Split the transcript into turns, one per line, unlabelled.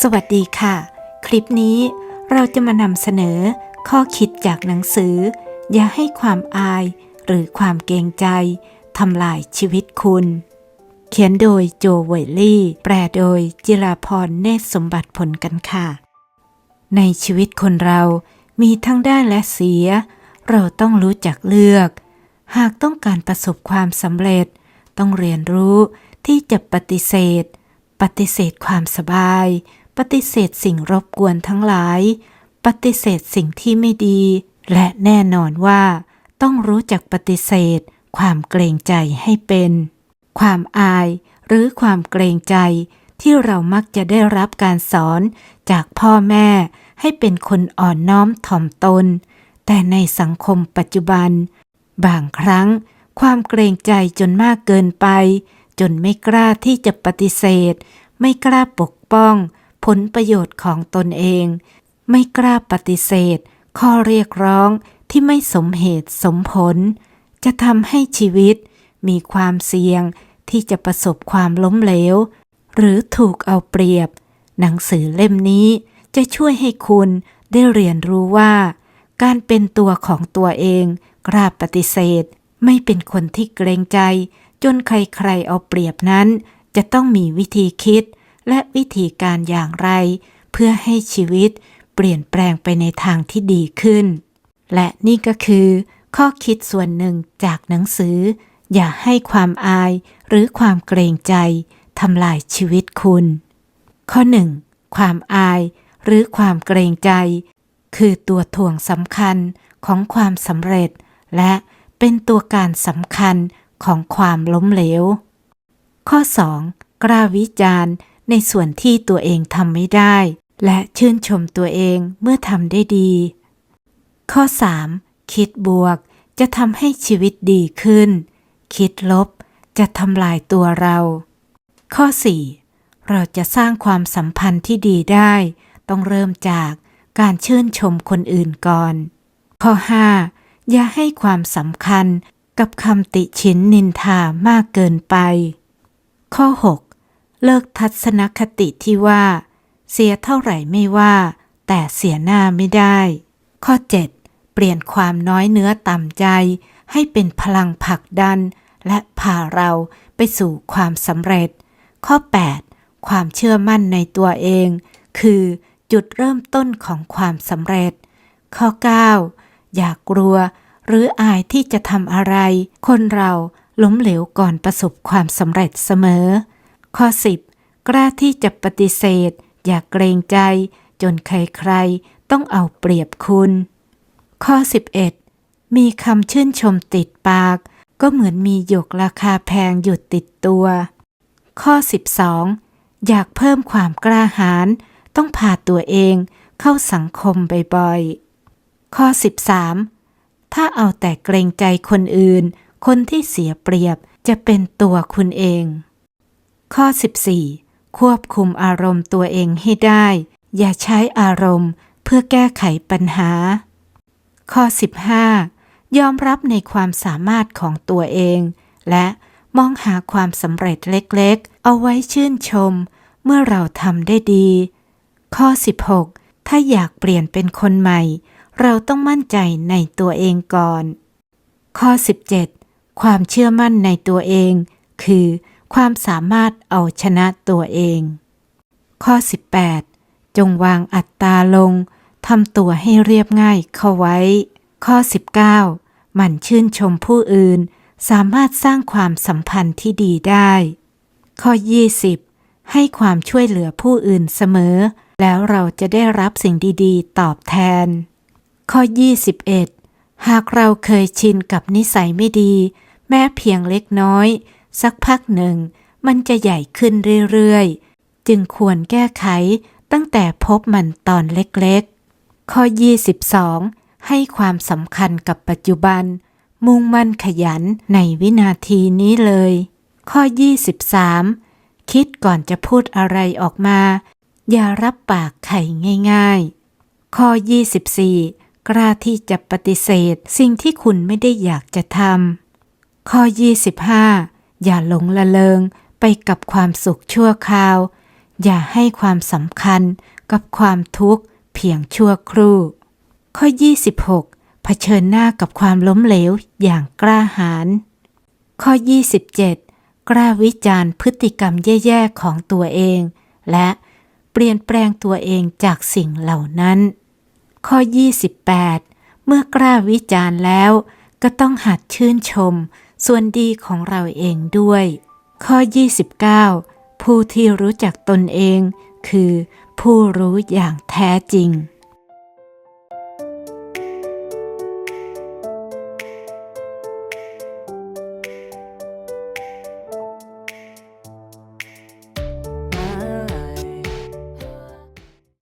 สวัสดีค่ะ คลิปนี้เราจะมานำเสนอข้อคิดจากหนังสือ อย่าให้ความอายหรือความเกรงใจทำลายชีวิตคุณ เขียนโดยโจเวยลี่ แปลโดยจิราพรเนตรสมบัติผลกันค่ะ ในชีวิตคนเรามีทั้งได้และเสีย เราต้องรู้จักเลือก หากต้องการประสบความสำเร็จ ต้องเรียนรู้ที่จะปฏิเสธ ปฏิเสธความสบาย ปฏิเสธสิ่งรบกวนทั้งหลาย ปฏิเสธสิ่งที่ไม่ดี และแน่นอนว่า ต้องรู้จักปฏิเสธ ความเกรงใจให้เป็น ความอายหรือความเกรงใจที่เรามักจะได้รับการสอนจากพ่อแม่ให้เป็นคนอ่อนน้อมถ่อมตน แต่ในสังคมปัจจุบัน บางครั้ง ความเกรงใจจนมากเกินไป จนไม่กล้าที่จะปฏิเสธ ไม่กล้าปกป้อง ผลประโยชน์ของตนเอง ไม่กล้าปฏิเสธ ข้อเรียกร้องที่ไม่สมเหตุสมผล จะทำให้ชีวิตมีความเสี่ยงที่จะประสบความล้มเหลว หรือถูกเอาเปรียบ หนังสือเล่มนี้จะช่วยให้คุณได้เรียนรู้ว่า การเป็นตัวของตัวเอง กล้าปฏิเสธ ไม่เป็นคนที่เกรงใจ จนใครๆเอาเปรียบนั้น จะต้องมีวิธีคิด และวิธีการอย่างไร เพื่อให้ชีวิตเปลี่ยนแปลงไปในทางที่ดีขึ้น และนี่ก็คือ ข้อคิดส่วนหนึ่งจากหนังสือ อย่าให้ความอายหรือความเกรงใจทำลายชีวิตคุณ ข้อ 1. ความอายหรือความเกรงใจ คือตัวถ่วงสำคัญของความสำเร็จ และเป็นตัวการสำคัญของความล้มเหลว ข้อ 2. กล้าวิจารณ์ ในส่วนที่ตัวเองทำไม่ได้ และชื่นชมตัวเองเมื่อทำได้ดี ข้อ 3. คิดบวก จะทำให้ชีวิตดีขึ้น คิดลบ จะทำลายตัวเรา ข้อ 4. เราจะสร้างความสัมพันธ์ที่ดีได้ ต้องเริ่มจากการชื่นชมคนอื่นก่อน ข้อ 5. อย่าให้ความสำคัญกับคำติชินนินทามากเกินไป ข้อ 6. เลิกทัศนคติที่ว่า เสียเท่าไหร่ไม่ว่า แต่เสียหน้าไม่ได้ ข้อ 7. เปลี่ยนความน้อยเนื้อต่ำใจ ให้เป็นพลังผลักดัน และพาเราไปสู่ความสำเร็จ ข้อ 8. ความเชื่อมั่นในตัวเอง คือจุดเริ่มต้นของความสำเร็จ ข้อ 9. อย่ากกลัว หรืออายที่จะทำอะไร คนเราล้มเหลวก่อนประสบความสำเร็จเสมอ ข้อ 10. กล้าที่จะปฏิเสธ อย่าเกรงใจ จนใครๆ ต้องเอาเปรียบคุณ ข้อ 11. มีคำชื่นชมติดปาก ก็เหมือนมีหยกราคาแพงอยู่ติดตัว ข้อ 12. อยากเพิ่มความกล้าหาญต้องพาตัวเองเข้าสังคมบ่อยๆ ข้อ 13. ถ้าเอาแต่เกรงใจคนอื่น คนที่เสียเปรียบจะเป็นตัวคุณเอง ข้อ 14. ควบคุมอารมณ์ตัวเองให้ได้ อย่าใช้อารมณ์เพื่อแก้ไขปัญหา ข้อ 15. ยอมรับในความสามารถของตัวเอง และมองหาความสำเร็จเล็กๆ เอาไว้ชื่นชม เมื่อเราทำได้ดี ข้อ 16. ถ้าอยากเปลี่ยนเป็นคนใหม่ เราต้องมั่นใจในตัวเองก่อน ข้อ 17. ความเชื่อมั่นในตัวเอง คือ ความสามารถเอาชนะตัวเอง ข้อ 18. จงวางอัตตาลงทำตัวให้เรียบง่ายเข้าไว้ ข้อ 19. หมั่นชื่นชมผู้อื่น สามารถสร้างความสัมพันธ์ที่ดีได้ ข้อ 20. ให้ความช่วยเหลือผู้อื่นเสมอ แล้วเราจะได้รับสิ่งดีๆ ตอบแทน ข้อ 21. หากเราเคยชินกับนิสัยไม่ดี แม้เพียงเล็กน้อย สักพักหนึ่งมันจะใหญ่ขึ้นเรื่อยๆ จึงควรแก้ไขตั้งแต่พบมันตอนเล็กๆ ข้อ 22. ให้ความสำคัญกับปัจจุบัน มุ่งมั่นขยันในวินาทีนี้เลย ข้อ 23. คิดก่อนจะพูดอะไรออกมา อย่ารับปากไข่ง่ายๆ ข้อ 24. กล้าที่จะปฏิเสธสิ่งที่คุณไม่ได้อยากจะทำข้อ 25. อย่าหลงละเลงไปกับความสุขชั่วคราว อย่าให้ความสำคัญกับความทุกข์เพียงชั่วครู่ ข้อ 26 เผชิญหน้ากับความล้มเหลวอย่างกล้าหาญ ข้อ 27 กล้าวิจารณ์พฤติกรรมแย่ๆของตัวเอง และเปลี่ยนแปลงตัวเองจากสิ่งเหล่านั้น ข้อ 28 เมื่อกล้าวิจารณ์แล้ว ก็ต้องหัดชื่นชม ส่วนดีของเราเองด้วย ข้อ 29 ผู้ที่รู้จักตนเอง คือผู้รู้อย่างแท้จริง